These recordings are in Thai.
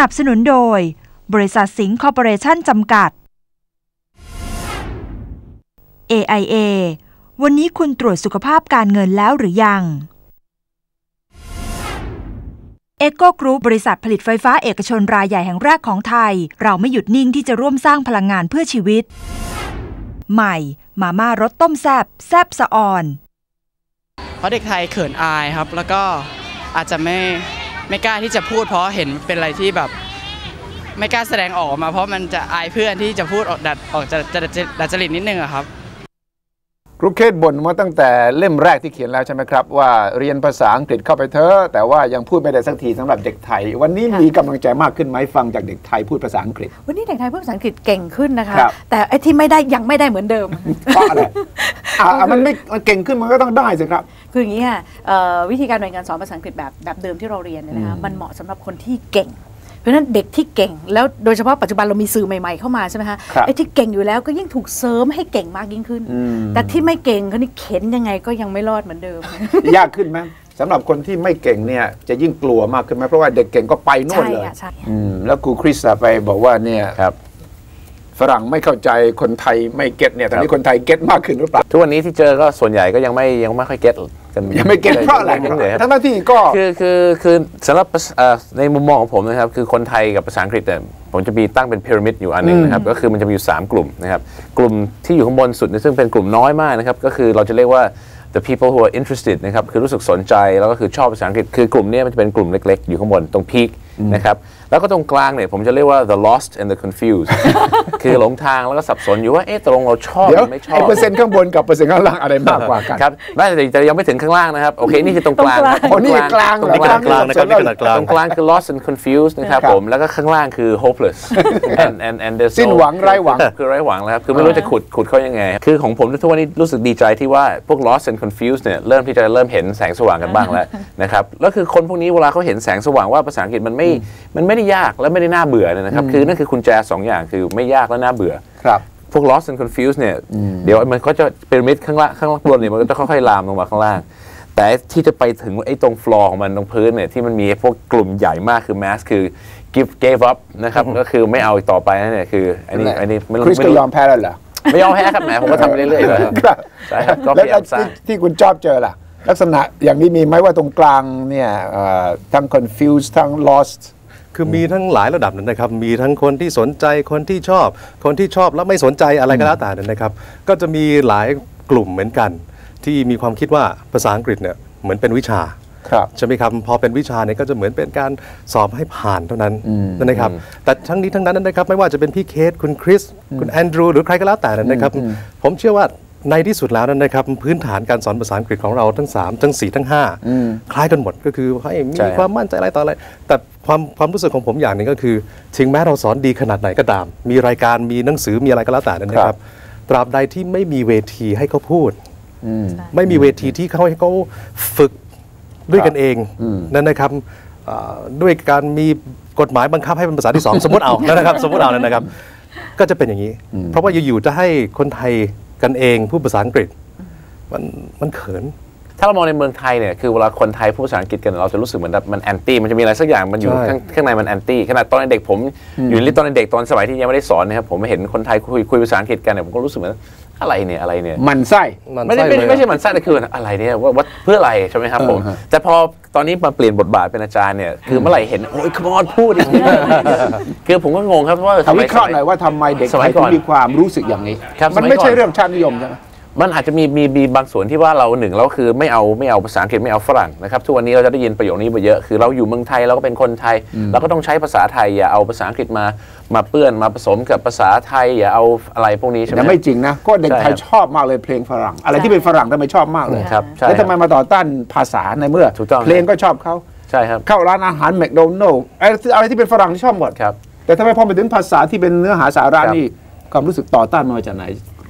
นับสนุนโดย บริษัทสิงห์คอร์ปอเรชั่นจำกัด AIA วันนี้คุณตรวจสุขภาพการเงินแล้วหรือยังเอโกกรุ๊ปบริษัทผลิตไฟฟ้าเอกชนรายใหญ่แห่งแรกของไทย เราไม่หยุดนิ่งที่จะร่วมสร้างพลังงานเพื่อชีวิต ใหม่ มาม่ารสต้มแซบแซบสะออน เพราะเด็กไทยเขินอายครับ แล้วก็อาจจะไม่ ไม่กล้าที่จะพูดเพราะเห็นเป็นอะไรที่แบบ ไม่กล้าแสดงออกมา เพราะมันจะอายเพื่อนที่จะพูดออกดัดออกจะจะจะดัดจริตนิดนึงอะครับครูเคสบ่นมาตั้งแต่เล่มแรกที่เขียนแล้วใช่ไหมครับ ว่าเรียนภาษาอังกฤษเข้าไปเถอะแต่ว่ายังพูดไม่ได้สักทีสำหรับเด็กไทย วันนี้มีกำลังใจมากขึ้นไหมฟังจากเด็กไทยพูดภาษาอังกฤษ วันนี้เด็กไทยพูดภาษาอังกฤษเก่งขึ้นนะคะครับแต่ไอ้ที่ไม่ได้ยังไม่ได้เหมือนเดิมเพราะอะไร อะอะมันไม่มันเก่งขึ้นมันก็ต้องได้สิครับ คืออย่างนี้ค่ะเอ่อวิธีการเรียนการสอนภาษาอังกฤษแบบแบบเดิมที่เราเรียนเนี่ยนะคะอืมมันเหมาะสำหรับคนที่เก่ง เพราะฉะนั้นเด็กที่เก่ง แล้วโดยเฉพาะปัจจุบันเรามีสื่อใหม่ๆเข้ามาใช่ไหมคะครับ ไอ้ที่เก่งอยู่แล้วก็ยิ่งถูกเสริมให้เก่งมากยิ่งขึ้น อืมแต่ที่ไม่เก่งเขานี่เข็นยังไงก็ยังไม่รอดเหมือนเดิม ยากขึ้นไหมสำหรับคนที่ไม่เก่งเนี่ยจะยิ่งกลัวมากขึ้นไหมเพราะว่าเด็กเก่งก็ไปโน่นใช่เลยค่ะใช่ อืมแล้วครูคริสอะไปบอกว่าเนี่ยครับ ฝรั่งไม่เข้าใจคนไทยไม่เก็ตเนี่ยตอนนี้ครับคนไทยเก็ตมากขึ้นหรือเปล่าทุกวันนี้ที่เจอก็ส่วนใหญ่ก็ยังไม่ยังไม่ค่อยเก็ตกันยังไม่เก็ตเพราะอะไรยังเลยครับทั้งที่ก็คือคือคือสำหรับเอ่อในมุมมองของผมนะครับคือคนไทยกับภาษาอังกฤษเนี่ยผมจะมีตั้งเป็นพีระมิดอยู่อันหนึงนะครับก็คือมันจะมีอยู่ 3 กลุ่มนะครับกลุ่มที่อยู่ข้างบนสุดเนี่ยซึ่งเป็นกลุ่มน้อยมากนะครับก็คือเราจะเรียกว่า the people who are interested นะครับคือรู้สึกสนใจแล้วก็คือชอบภาษาอังกฤษคือกลุ่มเนี้มันจะเป็นกลุ่มเล็ก ๆ อยู่ข้างบนตรงพีคนะครับ แล้วก็ตรงกลางเนี่ยผมจะเรียกว่า the lost and the confused คือหลงทางแล้วก็สับสนอยู่ว่าเอ๊ะตกลงเราชอบหเดี๋ยวรือไม่ชอบไอ้เปอร์เซ็นต์ข้างบนกับเปอร์เซ็นต์ข้างล่างอะไรมากกว่ากันครับได้แต่แต่ยังไม่ถึงข้างล่างนะครับ โอเค นี่คือตรงกลางโอ้นี่กลางตรเหรองกลางกลางนะครับนี่ขนาดกลางตรงกลางคือ lost and confused นะครับครับผมแล้วก็ข้างล่างคือ hopeless and and and there's no- สิ้นหวังไร้หวังคือไร้หวังแล้วครับคือไม่รู้จะขุดขุดเขายังไง คือของผมทุกวันนี้รู้สึกดีใจที่ว่าพวก lost and confused เนี่ยเริ่มที่จะเริ่มเห็นแสงสว่างกันบ้างแล้วนะครับแล้วคือคนพวกนี้เวลาเขาเห็นแสงสว่างว่าภาษาอังกฤษมันไม่มันไม่ได้ยากและไม่ได้น่าเบื่อเนี่ยนะครับ คือนั่นคือกุญแจสองอย่างคือไม่ยากและน่าเบื่อครับพวก lost and confused เนี่ยเดี๋ยวมันก็จะพีระมิดข้างล่างข้างบนเนี่ยมันก็จะค่อยๆลามลงมาข้างล่าง แต่ที่จะไปถึงไอ้ตรงฟลอร์ของมันตรงพื้นเนี่ยที่มันมีพวกกลุ่มใหญ่มากคือ mass คือ give gave up นะครับก็คือไม่เอาอีกต่อไปนั่นเนี่ยคืออันนี้อันนี้ไม่รู้คริสไม่ก็รู้ยอมแพ้แล้วเหรอไม่ยอมแพ้ครับแหมผมก็ทำไปเรื่อยๆอยู่แล้วครับครับใช่ครับก็พแล้วยายามสร้างที่ที่คุณชอบเจอล่ะลักษณะอย่างนี้มีไหมว่าตรงกลางเนี่ยเอ่อทั้ง confused ทั้ง lost คือมีทั้งหลายระดับนั้นนะครับ มีทั้งคนที่สนใจคนที่ชอบ คนที่ชอบแล้วไม่สนใจอะไรก็แล้วแต่นั้นนะครับ ก็จะมีหลายกลุ่มเหมือนกัน ที่มีความคิดว่าภาษาอังกฤษเนี่ยเหมือนเป็นวิชาครับใช่ไหมครับพอเป็นวิชาเนี่ยก็จะเหมือนเป็นการสอบให้ผ่านเท่านั้นนั่นนะครับ แต่ทั้งนี้ทั้งนั้นนะครับ ไม่ว่าจะเป็นพี่เคสคุณคริสคุณแอนดรูหรือใครก็แล้วแต่นั้นนะครับ ผมเชื่อว่า ในที่สุดแล้วนั้นนะครับพื้นฐานการสอนภาษาอังกฤษของเราทั้ง 3 ทั้ง 4 ทั้ง 5 คล้ายกันหมดก็คือให้มีใช่ความมั่นใจอะไรต่ออะไร แต่ความความรู้สึกของผมอย่างหนึ่งก็คือ ถึงแม้เราสอนดีขนาดไหนก็ตาม มีรายการมีหนังสือมีอะไรก็แล้วแต่นั้นนะครับ ตราบใดที่ไม่มีเวทีให้เขาพูด ไม่มีเวทีที่เขาให้เขาฝึกด้วยกันเองนั่นนะครับเอ่อด้วยการมีกฎหมายบังคับให้เป็นภาษาที่สองสมมติเอานะครับ สมมติเอาเลยนะครับ ก็จะเป็นอย่างนี้ เพราะว่าอยู่ๆจะให้คนไทย กันเองพูดภาษาอังกฤษ มันมันเขิน ถ้าเรามองในเมืองไทยเนี่ยคือเวลาคนไทยพูดภาษาอังกฤษกันเราจะรู้สึกเหมือนแบบมันแอนตี้มันจะมีอะไรสักอย่างมันอยู่ใช่ ข้างข้างในมันแอนตี้ขนาดตอนเด็กผมอยู่ในตอนเด็กตอนสมัยที่ยังไม่ได้สอนนะครับผมเห็นคนไทยคุยคุยภาษาอังกฤษกันเนี่ยผมก็รู้สึกเหมือน อะไรเนี่ยอะไรเนี่ย มันไส้มันไม่ได้ใช่ไม่เลยไม่ใช่หมันไส้แต่คืออะไรเนี่ยว่าว่าเพื่ออะไรใช่ไหมครับผมเออฮะแต่พอตอนนี้มาเปลี่ยนบทบาทเป็นอาจารย์เนี่ยคือเมื่อไหร่เห็นโอ้ยคมอนพูดอีกคือผมก็งงครับว่าทำวิเคราะห์หน่อยว่าทำไมเด็กสไทมัยยก่ถึองนมีความรู้สึกอย่างนี้ครับมันสมัยไม่ใช่ก่อนเรื่องชาตินิยมใช่ไหม มันอาจจะมีมีมีบางส่วนที่ว่าเราหนึ่งเราคือไม่เอาไม่เอาภาษาอังกฤษไม่เอาฝรั่งนะครับทุกวันนี้เราจะได้ยินประโยคนี้ไปเยอะคือเราอยู่เมืองไทยเราก็เป็นคนไทยเราก็ต้องใช้ภาษาไทยอย่าเอาภาษาอังกฤษมามาเปื้อนมาผสมกับภาษาไทยอย่าเอาอะไรพวกนี้ใช่ไหมแต่ไม่จริงนะก็เด็กไทยใช่ครับชอบมากเลยเพลงฝรั่ง อะไรที่เป็นฝรั่งทำไมชอบมากเลยครับใช่แล้วครัทำบไมมาต่อต้านภาษาในเมื่อถูกต้องเพลงก็ชอบเขาใช่ครับเข้าร้านอาหารแมคโดนัลล์อะไรที่เป็นฝรั่งที่ชอบหมดครับแต่ทำไมพอไปถึงภาษาที่เป็นเนื้อหาสาระครับนี่ความรู้สึกต่อต้านมาจากไหน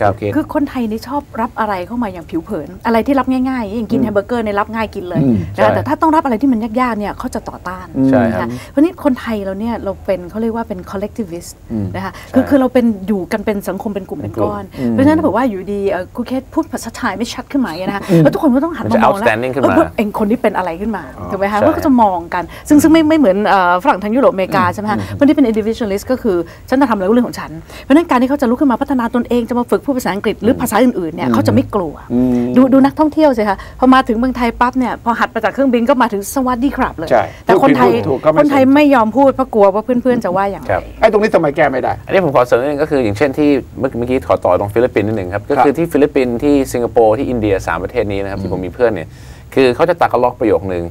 ครับโอเคคือคนไทยนี่ชอบรับอะไรเข้ามาอย่างผิวเผิน อะไรที่รับง่ายๆ อย่างกินแฮมเบอร์เกอร์เนี่ยรับง่ายกินเลยอืมใช่นะคะแต่ถ้าต้องรับอะไรที่มันยากๆเนี่ยเขาจะต่อต้านใช่ครับนะคะเพราะนี่คนไทยเราเนี่ยเราเป็นเขาเรียกว่าเป็น collectivist อืมนะคะคือคือเราเป็นอยู่กันเป็นสังคมเป็นกลุ่มเป็นก้อน เพราะฉะนั้นถ้าบอกว่าอยู่ดีเอ่อครูเคสพูดภาษาไทยไม่ชัดขึ้นมาอย่างเงี้ยนะคะแล้วทุกคนก็ต้องหันมันมาจะมองแล้ว outstanding ขึ้นมาเออเองคนนี้เป็นอะไรขึ้นมาถูกไหมคะใช่ก็จะมองกัน ซึ่งซึ่งไม่ไม่เหมือนเอ่อฝรั่งทางยุโรปอเมริกาใช่ไหมคะคนที่เป็น individualist ก็คือฉันจะทำอะไรก็เรื่องของฉันเพราะฉะนั้นการที่เขาจะลุกขึ้นมาพัฒนาตนเองจะมาฝึกพูดภาษาอังกฤษหรือภาษาอื่นๆเนี่ยเขาจะไม่กลัว ดูดูนักท่องเที่ยวสิคะพอมาถึงเมืองไทยปั๊บเนี่ยพอหัดมาจากเครื่องบินก็มาถึงสวัสดีครับเลยใช่แต่คนไทยพูดผิดพูดถูกก็ไม่คนไทยไม่ยอมพูดเพราะกลัวว่าเพื่อนๆจะว่าอย่างไรครับไอ้ตรงนี้ทำไมแก้ไม่ได้ อันนี้ผมขอเสริมนิดนึงก็คืออย่างเช่นที่เมื่อเมื่อกี้ขอต่อตรงฟิลิปปินส์นิดหนึ่งครับก็คือที่ฟิลิปปินส์ที่สิงคโปร์ที่อินเดียสามประเทศนี้นะครับที่ผมมีเพื่อนเนี่ย คือเขาจะตักกะล็อกประโยคนึง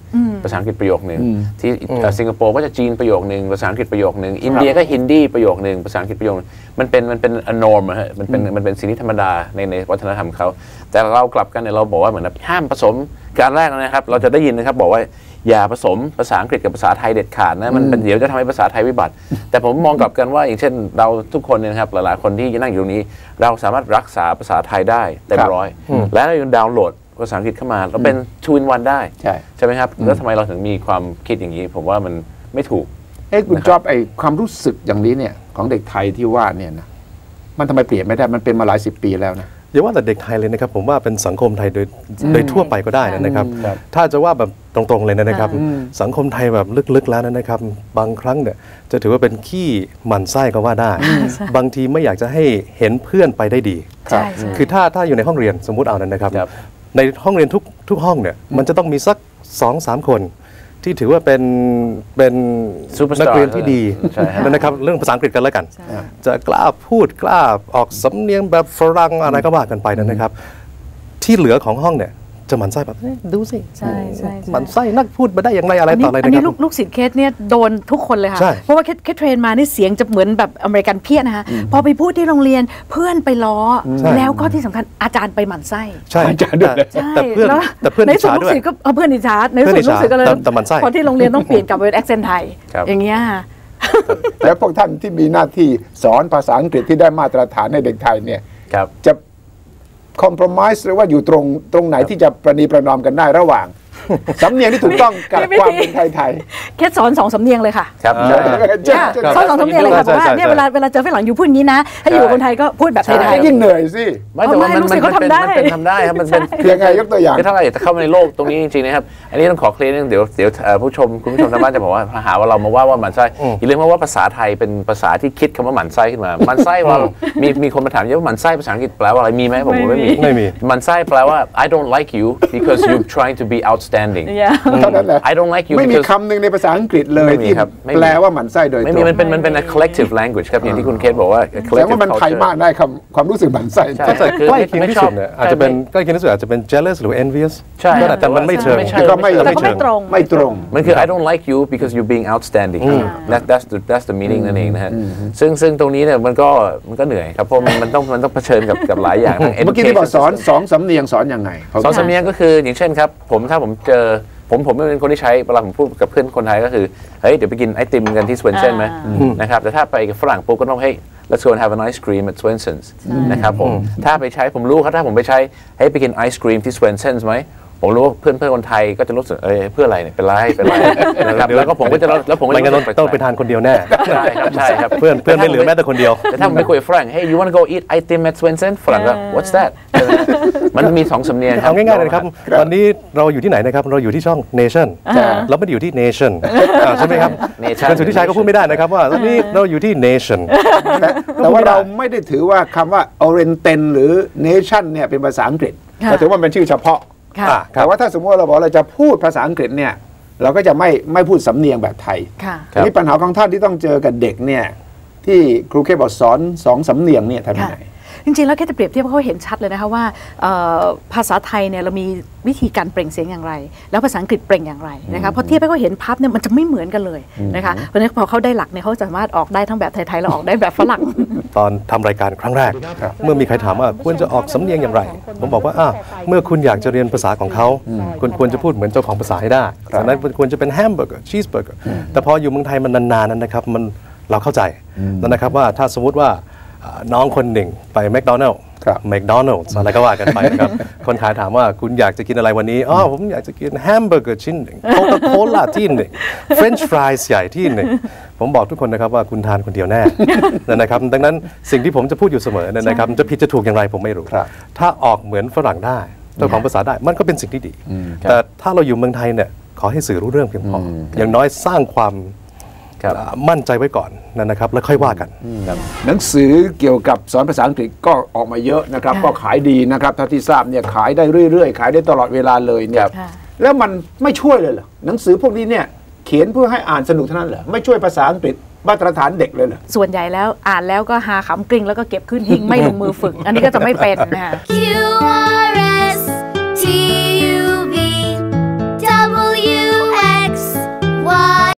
ภาษาอังกฤษประโยคนึงที่เอ่อสิงคโปร์ก็จะจีนประโยคนึงภาษาอังกฤษประโยคนึงอินเดียก็ฮินดีประโยคนึงภาษาอังกฤษประโยคนึงมันเป็นมันเป็นอนอมฮะมันเป็นมันเป็นสิ่งที่ธรรมดาในในวัฒนธรรมเขาแต่เรากลับกันเนี่ยเราบอกว่าเหมือนแบบห้ามผสมการแรกนะครับ เราจะได้ยินนะครับบอกว่าอย่าผสมภาษาอังกฤษกับภาษาไทยเด็ดขาดนะมันเป็นเดี๋ยวจะทำให้ภาษาไทยวิบัติ แต่ผมมองกลับกันว่า อย่างเช่นเราทุกคนเนี่ยนะครับหลายๆคนที่นั่งอยู่ตรงนี้ เราสามารถรักษาภาษาไทยได้เต็มครับร้อยและเรายังดาวน์โหลด ภาษาอังกฤษเข้ามาเราเป็น two in one ได้ใช่ใช่ไหมครับแล้วทำไมเราถึงมีความคิดอย่างนี้ ผมว่ามันไม่ถูกเอ้คุณจอบไอ้ความรู้สึกอย่างนี้เนี่ยของเด็กไทยที่ว่าเนี่ยนะมันทำไมเปลี่ยนไม่ได้มันเป็นมาหลายสิบปีแล้วนะอย่าว่าแต่เด็กไทยเลยนะครับผมว่าเป็นสังคมไทยโดยโดยทั่วไปก็ได้นะครับครับถ้าจะว่าแบบตรงๆเลยนะครับ สังคมไทยแบบลึกๆแล้วนะครับ บางครั้งเนี่ยจะถือว่าเป็นขี้หมันไส้ก็ว่าได้ บางทีไม่อยากจะให้เห็นเพื่อนไปได้ดีใช่ใช่คือถ้าถ้าอยู่ในห้องเรียนสมมุติเอานั้นนะครับครับ ในห้องเรียนทุกทุกห้องเนี่ยมันจะต้องมีสักสองสามคน ที่ถือว่าเป็นเป็น Superstar นักเรียนที่ดีใช่ฮะนะครับเรื่องภาษาอังกฤษกันแล้วกัน จะกล้าพูดกล้าออกสำเนียงแบบฝรั่งอะไรก็ว่ากันไปนะครับ ที่เหลือของห้องเนี่ย จะหมันไส้แบบเอ๊ะดูสิใช่ใช่ใช่หมันไส้นักพูดมาได้อย่างไรอะไรอันต่นี้ออะไรอันนะคนี้รับลูกลูกศิษย์เคสเนี่ยโดนทุกคนเลยค่ะใช่เพราะว่าเคสเคสเทรนมานี่เสียงจะเหมือนแบบอเมริกันเพี้ยนนะคะพอไปพูดที่โรงเรียนเพื่อนไปล้ออใช่แล้วก็ที่สำคัญอาจารย์ไปหมั่นไส้ใช่อาจารย์ด้วยแต่ใช่แต่เพื่อนล้วแต่เพื่อนในอิจส่วนฉาลูกด้วยศิษย์ก็เอาเพื่อนอิจฉาในเพื่ส่วนอนอิจลูกฉาศิษย์ก็เลยแต่แต่หมั่นไส้พอที่โรงเรียนต้องเปลี่ยนกลับเป็นแอคเซนต์ไทยครับอย่างเงี้ยค่ะแล้วพวกท่านที่มีหน้าที่สอนภาษาอังกฤษที่ได้มาตรฐานในเด็กไทยเนี่ยครับจะ คอม p r o m i s e หรือว่าอยู่ตรงตรงไหนที่จะประนีประนอมกันได้ระหว่าง สำเนียงที่ถูกต้องกับไม่ความไม่เป็นไทยไทยเคสสอนสองสำเนียงเลยค่ะครับๆใช่เช่นค่ะเช่นสอนสองสำเนียงเลยค่ะใช่บอกว่าใช่เนี่ยใช่เวลาเวลาเจอฝรั่งอยู่พูดอย่างนี้นะถ้าอยู่กับคนไทยก็พูดแบบไทใช่ยๆยิ่งเหนื่อยสิไม่แต่ว่าเอาไม่มันรู้สึมันกเขาเป็นทำได้มันเป็นทำได้ครับมันเป็นยังไงยกตัวอย่างคือถ้าเราอยากจะเข้ามาในโลกตรงนี้จริงๆนะครับอันนี้ต้องขอเคลียร์นิดนึงเดี๋ยวเดี๋ยวเอ่อผู้ชมคุณผู้ชมทางบ้านจะบอกว่าหาว่าเรามาว่าว่าหมันไส้อย่าลืมว่าภาษาไทยเป็นภาษาที่คิดคำว่าหมันไส้ขึ้นมาหมันไส้ว่ามีมีคนมาถามเยอะว่าหมันไส้ภาษาอังกฤษแปลว่าอะไรมีไหมผมบอกไม่มีไม่มีหมันไส้แปลว่า I don't like you because you're trying to be outstanding Yeah เท่านั้นแหละ I don't like you ไม่มี because คำหนึ่งในภาษาอังกฤษเลยไม่มีที่ครับไม่มี แปลว่าหมันไส้โดยตไม่รมีงมันเป็นมันเป็น a collective language ครับ อย่างที่คุณเคสบอกว่า a แสดง collective ว่ามันไทย culture มากได้คำความรู้สึกหมันไส้ใช่ถ้าจะคือใกล้ไม่เคียงไม่ที่ชอสุบดเนี่ยอาจจะเป็นไม่ใกล้เคียงที่สุดอาจจะเป็น jealous หรือ envious ใช่แต่มันไม่เชิงไม่ใช่ แต่ก็ไม่แต่ก็ไม่ตรง ไม่ตรง มันคือ I don't like you because you're being outstanding that that's the that's the meaning นั่นเองนะฮะ ซึ่งซึ่งตรงนี้เนี่ยมันก็มันก็เหนื่อยครับ เพราะมันมันต้องมันต้องเผชิญกับกับหลายอย่างทั้ง เมื่อกี้ที่บอกสอน education สองสำเนียงสอนยังไง สอนสำเนียงก็คืออย่างเช่นครับ ผมถ้าผมเจอผมผมเป็นคนที่ใช้เวลาผมพูดกับเพื่อนคนไทยก็คือ เฮ้ย เดี๋ยวไปกินไอติมกันที่สเวนเซนไหมนะครับ แต่ถ้าไปกับฝรั่งปุ๊บก็ต้องให้ let's go and have an ice cream at Swenson's นะครับผม ถ้าไปใช้ผมรู้ครับ ถ้าผมไปใช้ให้ไปกินไอศครีมที่ Swenson's ไหม ผมรู้ว่าเพื่อนเพื่อนคนไทยก็จะรู้สึกเอ้ยเพื่ออะไรเนี่ยเป็นไรเป็นไรนะครับแล้วก็ผมก็จะแล้วผมก็ไม่จะงั้นรู้สึกต้องไปทานคนเดียวแน่ใช่ครับใช่ครับเพื่อนเพื่อนไม่เหลือแม้แต่คนเดียวแต่ถ้าผมไปคุยกับฝรั่ง hey you want to go eat item at Swenson ฝรั่งก็ what's that ใช่ไหมมันมีสองสำเนียงครัเอาง่ายๆเลยนะครับตอนนี้เราอยู่ที่ไหนนะครับเราอยู่ที่ช่อง Nation เราไม่ได้อยู่ที่ Nation อ่าใช่ไหมครับ Nation คุณสุทธิชัยก็พูดไม่ได้นะครับว่าตอนนี้เราอยู่ที่ Nation แต่แต่ว่าเราไม่ได้ถือว่าคำว่า Oriental หรือ Nation เนี่ยเป็นภาษาอังกฤษค่ะเราถือว่ามันเป็นชื่อเฉพาะค่ะอะ แต่ว่าถ้าสมมติว่าเราบอกเราจะพูดภาษาอังกฤษเนี่ยเราก็จะไม่ไม่พูดสำเนียงแบบไทยค่ะทีนี้ปัญหาของท่านที่ต้องเจอกับเด็กเนี่ยที่ครูเคบอกสอนสองสำเนียงเนี่ยทำยังไง จริงๆ แล้วแค่จะเปรียบเทียบเขาเห็นชัดเลยนะคะว่าเอ่อภาษาไทยเนี่ยเรามีวิธีการเปล่งเสียงอย่างไร แล้วภาษาอังกฤษเปล่งอย่างไรนะคะพอเทียบให้เขาเห็นภาพเนี่ยมันจะไม่เหมือนกันเลยนะคะเพราะฉะนั้นพอเขาได้หลักเนี่ยเขาสามารถออกได้ทั้งแบบไทยๆและออกได้แบบฝรั่ง ตอนทำรายการครั้งแรก เมื่อมีใครถามว่าควรจะออกสำเนียงอย่างไร ผมบอกว่าอะเมื่อคุณอยากจะเรียนภาษาของเขาคุณควรจะพูดเหมือนเจ้าของภาษาให้ได้ฉะนั้นควรจะเป็นแฮมเบอร์เกอร์ชีสเบอร์เกอร์แต่พออยู่เมืองไทยมันนานๆนั้นนะครับมันเราเข้าใจแล้วนะครับว่าถ้าสมมติว่าอ่า น้องคนหนึ่งไปแมคโดนัลล์ครับแมคโดนัลล์อะไรก็ว่ากันไปนะครับ คนขายถามว่าคุณอยากจะกินอะไรวันนี้ อ๋อ ผมอยากจะกินแฮมเบอร์เกอร์ชิ้นหนึ่งโคคาโคล่าที่หนึ่งเฟรนช์ฟรายใหญ่ที่หนึ่งผมบอกทุกคนนะครับว่าคุณทานคนเดียวแน่นะครับ ดังนั้นสิ่งที่ผมจะพูดอยู่เสมอเนยนะครับ จะผิดจะถูกอย่างไรผมไม่รู้ครับถ้าออกเหมือนฝรั่งได้เจ้าของภาษาได้มันก็เป็นสิ่งที่ดี แต่ถ้าเราอยู่เมืองไทยเนี่ยขอให้สื่อรู้เรื่องเพียงพอออย่างน้อยสร้างความครับอ่า มั่นใจไว้ก่อนนะครับแล้วค่อยว่ากัน หนังสือเกี่ยวกับสอนภาษาอังกฤษก็ออกมาเยอะนะครับ ก็ขายดีนะครับเท่าที่ทราบเนี่ยขายได้เรื่อยๆ ขายได้ตลอดเวลาเลยเนี่ยแล้วมันไม่ช่วยเลยเหรอหนังสือพวกนี้เนี่ยเขียนเพื่อให้อ่านสนุกเท่านั้นเหรอไม่ช่วยภาษาอังกฤษมาตรฐานเด็กเลยเหรอส่วนใหญ่แล้วอ่านแล้วก็หาขำกริ่งแล้วก็เก็บขึ้นหิ้งไม่ลงมือฝึก อันนี้ก็จะไม่เป็นนะคะ